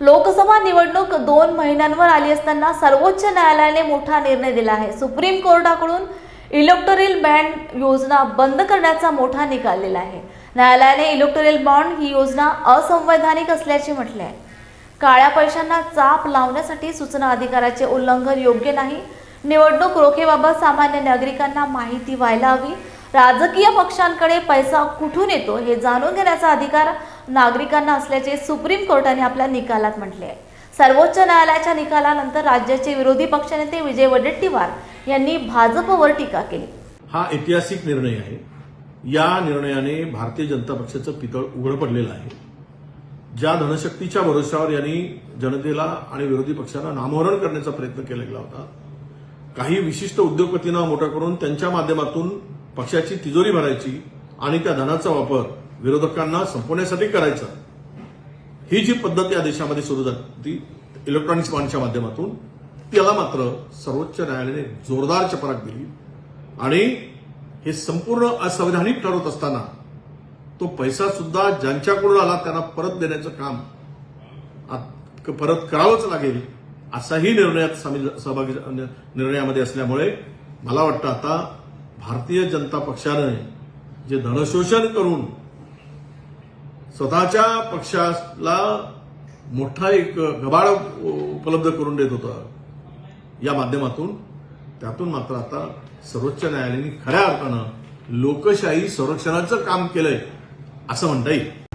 लोकसभा निवडणूक दोन महिन्यांवर आली असताना सर्वोच्च न्यायालयाने मोठा निर्णय दिला आहे. सुप्रीम कोर्टाकडून इलेक्टोरियल बँड योजना बंद करण्याचा मोठा निकाल दिला आहे. न्यायालयाने इलेक्टोरियल बॉन्ड ही योजना असंवैधानिक असल्याचे म्हटले आहे. काळ्या पैशांना चाप लावण्यासाठी सूचना अधिकाराचे उल्लंघन योग्य नाही. निवडणूक रोखेबाबत सामान्य नागरिकांना माहिती व्हायला हवी. राजकीय पक्षांकडे पैसा कुठून येतो हे जाणून घेण्याचा अधिकार नागरिकांना असल्याचे सुप्रीम कोर्टाने आपल्या निकालात म्हटले आहे. सर्वोच्च न्यायालयाच्या निकालानंतर राज्याचे विरोधी पक्षनेते विजय वडेट्टीवार यांनी भाजपवर टीका केली. हा ऐतिहासिक निर्णय आहे. या निर्णयाने भारतीय जनता पक्षाचं पितळ उघड पडलेलं आहे. ज्या धनशक्तीच्या भरोश्यावर यांनी जनतेला आणि विरोधी पक्षांना नामोहरण करण्याचा प्रयत्न केलेला होता काही विशिष्ट उद्योगपतींना मोठा करून त्यांच्या माध्यमातून पक्षाची तिजोरी भरायची आणि त्या धनाचा वापर विरोधकांना संपवण्यासाठी करायचा. ही जी पद्धत या देशामध्ये सुरू झाली ती इलेक्ट्रॉनिक्स बॉन्डच्या माध्यमातून त्याला मात्र सर्वोच्च न्यायालयाने जोरदार चपराक दिली. आणि हे संपूर्ण असंवैधानिक ठरवत असताना तो पैसा सुद्धा ज्यांच्याकडून आला त्यांना परत देण्याचं काम आत- परत करावंच लागेल असाही निर्णयात सहभागी निर्णयामध्ये असल्यामुळे मला वाटतं आता भारतीय जनता पक्षाने जे धनशोषण करून स्वतःच्या पक्षाला मोठा एक गबाळ उपलब्ध करून देत होता या माध्यमातून त्यातून मात्र आता सर्वोच्च न्यायालयाने खऱ्या अर्थानं लोकशाही संरक्षणाचं काम केलंय असं म्हणता येईल.